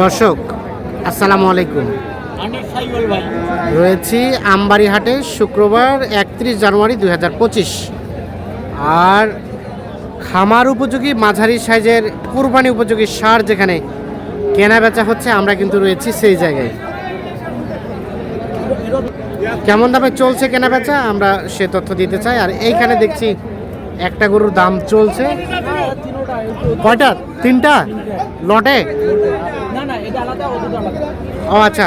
দর্শক, আসসালামু আলাইকুম। রয়েছি আমবাড়ি হাটে শুক্রবার একত্রিশ জানুয়ারি দু হাজার পঁচিশ। আর খামার উপযোগী মাঝারি সাইজের কুরবানি উপযোগী সার যেখানে কেনা বেচা হচ্ছে, আমরা কিন্তু রয়েছি সেই জায়গায়। কেমন দামে চলছে কেনা বেচা? আমরা সে তথ্য দিতে চাই। আর এইখানে দেখছি একটা গরুর দাম চলছে। কয়টা? তিনটা? লটে? ও আচ্ছা।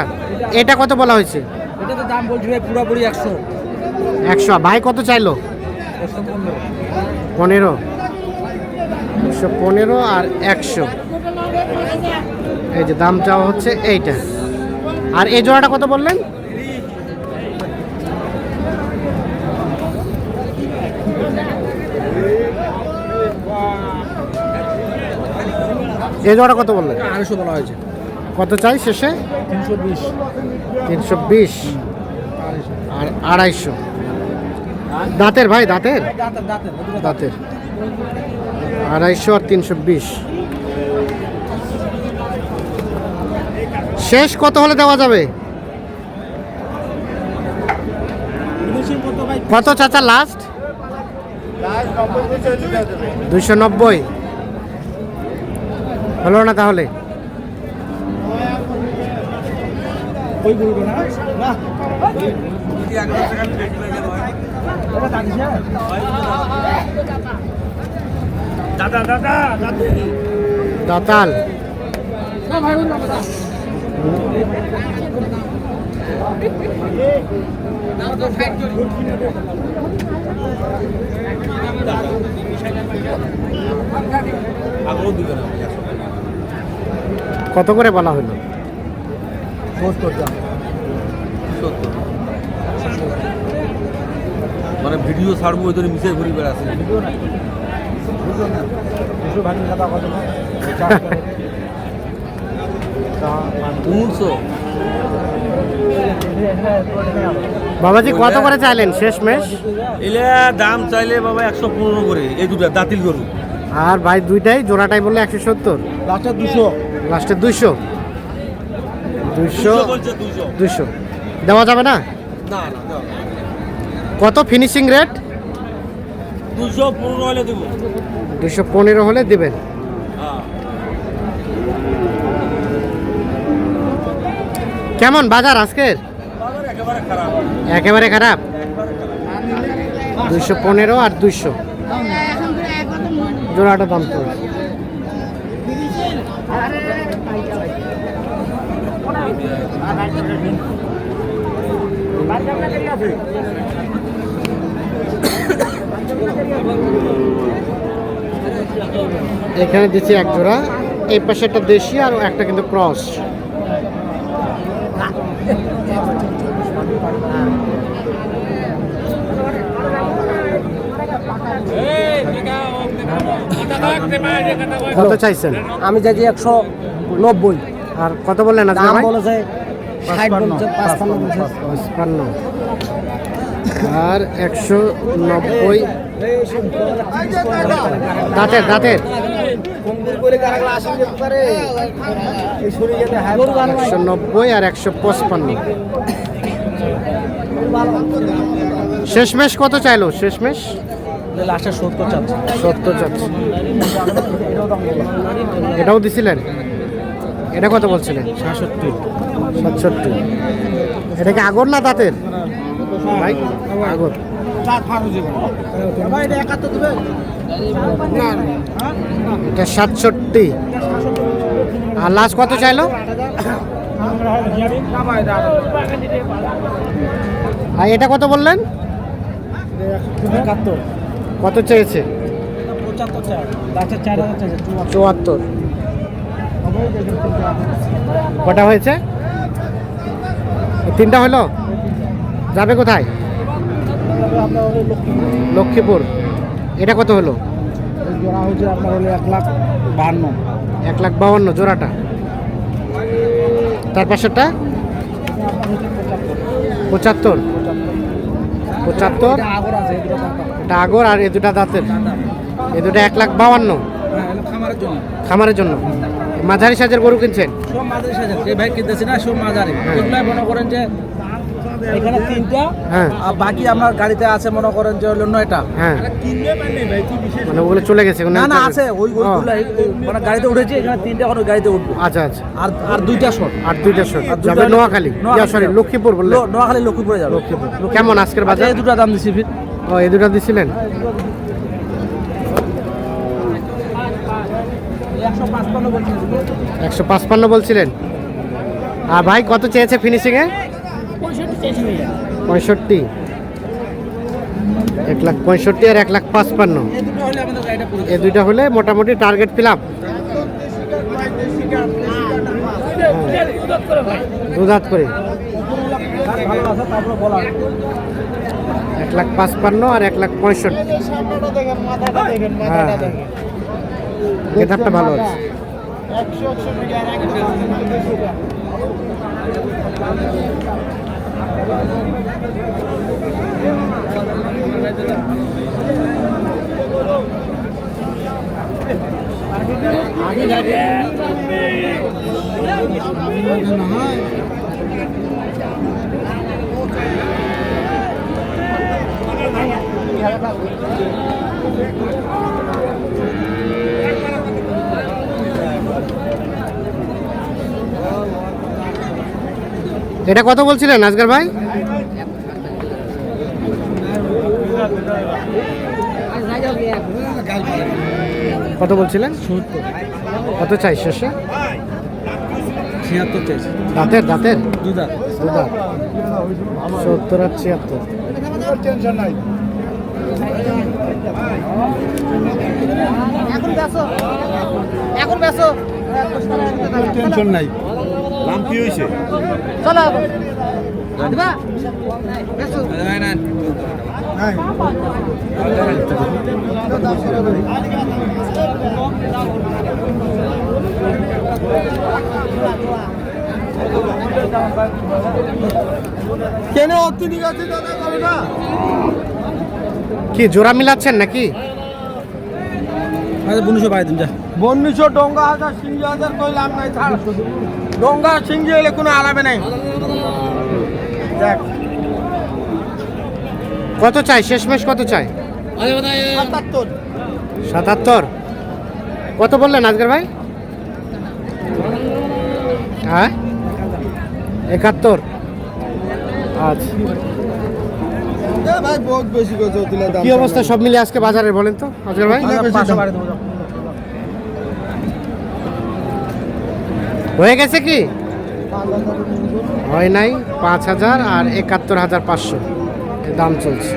এটা কত বলা হয়েছে? এটা তো দাম বলছি ভাই পুরোপুরি একশো। একশো। ভাই কত চাইলো? পনেরো। পনেরো। একশো পনেরো আর একশো। এই যে দাম চাওয়া হচ্ছে এইটা। আর এই জোড়াটা কত বললেন? এই জোড়াটা কত বললেন আড়াইশো বলা হয়েছে। কত চাই শেষে? তিনশো বিশ। তিনশো বিশ। আর আড়াইশো। দাঁতের ভাই দাঁতের? দাঁতের দাঁতের দাঁতের। আড়াইশো আর তিনশো বিশ। শেষ কত হলে দেওয়া যাবে? কত চাচা লাস্ট দুইশো নব্বই। হলো না তাহলে? ওই বলব না না। কত করে বলা হলো? মানে ভিডিও ছাড়বো ওই ধরে মিশে ঘুরি বেড়াচ্ছে। বাবাজি কত করে চাইলেন? শেষ মেশ এলে দাম চাইলে বাবা একশো পনেরো করে এই দুটা দাতিল গরু। আর ভাই দুইটাই জোড়াটাই বললে একশো সত্তর। দুশো। লাস্টে দুইশো। দুইশো। দুইশো দেওয়া যাবে না। কত ফিনিশিং রেট দুশো পনেরো হলে দেবেন। হ্যাঁ। কেমন বাজার আজকের? একেবারে খারাপ। দুশো পনেরো আর দুশো জোড়াটা দাম তো এখানে দিচ্ছি এক জোড়া। এই পাশে একটা দেশি আর একটা কিন্তু ক্রস কত চাইছেন? আমি চাইছি একশো নব্বই। আর কত বললেন আজকে ভাই? বলেছে ষাট বলছে আর দাঁতের দাঁতের। একশো নব্বই আর একশো পঁচপান্ন। শেষমেশ কত চাইলো? শেষমেশ? লাস্টে সত্তর চাচ্ছে। সত্তর চাচ্ছে। এটাও দিছিলেন? এটা কত বলছিলেন? সাতষট্টি। সাতষট্টি। এটা কি আগর না দাঁতের আগর। এটা সাতষট্টি। আর লাস্ট কত চাইলো? আর এটা কত বললেন? কত চেয়েছে? চুয়াত্তর। কটা হয়েছে? তিনটা হলো? যাবে কোথায়? লক্ষ্মীপুর। এটা কত হলো? জোড়া হচ্ছে আপনার হলো এক লাখ বাহান্ন। এক লাখ বাউন্ন জোড়াটা। তার পাশেরটা পঁচাত্তর। পঁচাত্তর? আগর আর এ দুটা দাঁতের। এ দুটা এক লাখ বাউন্ন হ্যাঁ খামারের জন্য। খামারের জন্য। মাঝারি সাজের গরু কিনছেন? সব মাঝারি সাজার যে ভাই কিনতেছি না সব মাঝারি। হ্যাঁ। এগুলাই মনে করেন যে এখানে তিনটা হ্যাঁ। আর বাকি আমার গাড়িতে আছে মনে করেন যে হলো নয়টা। হ্যাঁ। মানে ওগুলো চলে গেছে না না আছে ওই ওইগুলা মানে গাড়িতে উঠেছি এখানে তিনটা এখন গাড়িতে উঠবো। আচ্ছা আচ্ছা। আর আর দুইটা শট আর দুইটা শট যাবে নোয়াখালী? সরি। লক্ষ্মীপুর বললে? নোয়াখালী লক্ষ্মীপুরে যাবে। লক্ষ্মীপুর। কেমন আজকের বাজার? এই দুটা দাম দিছি ফির। ও এই দুটো দিছিলেন? একশো পাঁচপান্ন বলছিলেন। আর ভাই কত চেয়েছে ফিনিশিংয়ে পঁয়ষট্টি এক লাখ পঁয়ষট্টি আর এক লাখ পাঁচপান্ন। এই দুটো হলে আমাদের গাড়িটা পুরো এই দুইটা হলে মোটামুটি টার্গেট ফিল আপ দুধাত করে। ভালো আছে তারপরে বলা এক লাখ পাঁচপান্ন আর এক লাখ পঁয়ষট্টি। হ্যাঁ। গেটারটা ভালো আছে এটা কত বলছিলেন আজকের ভাই? কত বলছিলেন? কত চাই শেষে? ছিয়াত্তর চাইছি দাঁতের দাঁতের? সত্তর আর ছিয়াত্তর। টেনশন নাই। নাম কি হয়েছে কেন অত্যাধিক আছে দাদা? করে না। কি জোড়া মিলাচ্ছেন নাকি? আচ্ছা পাই দিন যা। বন্যিশো ডঙ্গা হাজার সিঙ্গি হাজার কইলাম নাই ছাড়। ডঙ্গা সিঙ্গি হলে কোনো আলাপে নাই। দেখ কত চাই? শেষমেশ কত চাই? সাতাত্তর। সাতাত্তর? কত বললেন আজকের ভাই? হ্যাঁ? একাত্তর। আচ্ছা। ভাই বহুত বেশি কথা তুলে দাম কি অবস্থা সব মিলে আজকে বাজারে বলেন তো আজকের ভাই পাঁচশো বাড়ি দেবো যাও। হয়ে গেছে কি? হয় নাই পাঁচ হাজার আর একাত্তর হাজার পাঁচশো। দাম চলছে।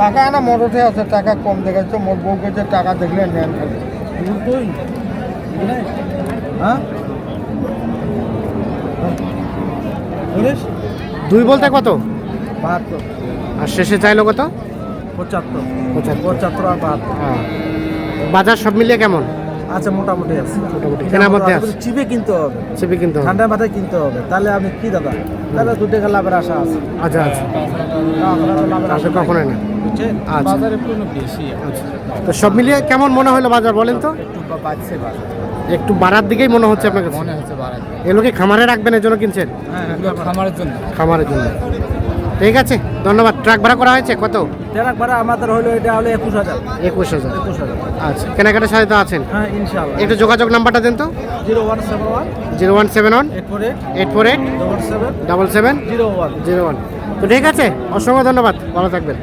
টাকা না মোটরতে আছে টাকা কম দেখাচ্ছে মোট বউকে যে টাকা দেখলে নেন তুই হ্যাঁ? দুই বলতে কত? বাহাত্তর। আর শেষে চাইলো কত? পঁচাত্তর। পঁচাত্তর। আর বাহাত্তর। হ্যাঁ। বাজার সব মিলিয়ে কেমন? আচ্ছা মোটামুটি আছে। মোটামুটি। কেনার মধ্যে আছে? চিপে কিনতে হবে চেপে কিন্তু ঠান্ডা মাথায় কিনতে হবে তাহলে আমি কি দাদা? তাহলে দু টাকা লাভের আশা আছে। আচ্ছা আচ্ছা। লাভের আশা কখনোই না। আচ্ছা। বাজারে পুরো বেশি আচ্ছা। তো সব মিলিয়ে কেমন মনে হলো বাজার বলেন তো? একটু বাড়ার দিকেই মনে হচ্ছে আপনার কাছে? মনে হচ্ছে বাড়ার এগুলো খামারে রাখবেন এর জন্য কিনছেন? হ্যাঁ খামারের জন্য। খামারের জন্য। ঠিক আছে ধন্যবাদ। ট্রাক ভাড়া করা হয়েছে কত? ট্রাক ভাড়া আমাদের হলো এটা হলো একুশ হাজার। একুশ হাজার। একুশ হাজার। আচ্ছা কেনাকাটার সাথে তো আছেন? হ্যাঁ ইনশাআল্লাহ। একটু যোগাযোগ নাম্বারটা দেন তো। Zero one seven one. Zero one seven one. Eight four eight. Eight four eight. Double seven. Double seven. Zero one. Zero one. তো ঠিক আছে অসংখ্য ধন্যবাদ। ভালো থাকবেন।